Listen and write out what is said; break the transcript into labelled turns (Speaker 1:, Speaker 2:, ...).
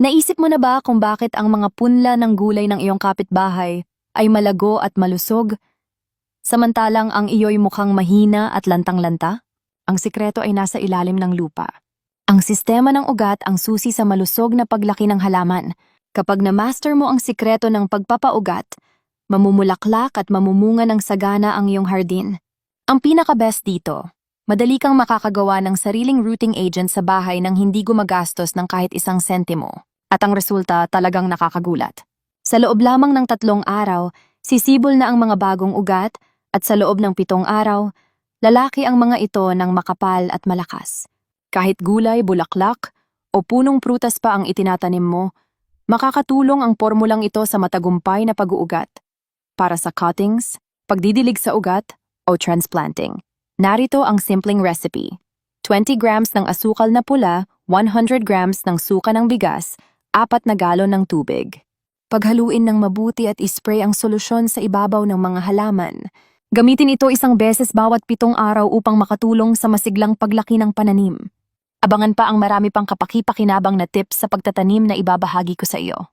Speaker 1: Naisip mo na ba kung bakit ang mga punla ng gulay ng iyong kapitbahay ay malago at malusog? Samantalang ang iyo'y mukhang mahina at lantang-lanta? Ang sikreto ay nasa ilalim ng lupa. Ang sistema ng ugat ang susi sa malusog na paglaki ng halaman. Kapag na-master mo ang sikreto ng pagpapaugat, mamumulaklak at mamumunga ng sagana ang iyong hardin. Ang pinaka-best dito, madali kang makakagawa ng sariling rooting agent sa bahay nang hindi gumagastos ng kahit isang sentimo. At ang resulta talagang nakakagulat. Sa loob lamang ng tatlong araw, sisibol na ang mga bagong ugat at sa loob ng pitong araw, lalaki ang mga ito ng makapal at malakas. Kahit gulay, bulaklak, o punong prutas pa ang itinatanim mo, makakatulong ang formulang ito sa matagumpay na pag-uugat. Para sa cuttings, pagdidilig sa ugat, o transplanting. Narito ang simpleng recipe. 20 grams ng asukal na pula, 100 grams ng suka ng bigas, apat na galon ng tubig. Paghaluin ng mabuti at ispray ang solusyon sa ibabaw ng mga halaman. Gamitin ito isang beses bawat pitong araw upang makatulong sa masiglang paglaki ng pananim. Abangan pa ang marami pang kapaki-pakinabang na tips sa pagtatanim na ibabahagi ko sa iyo.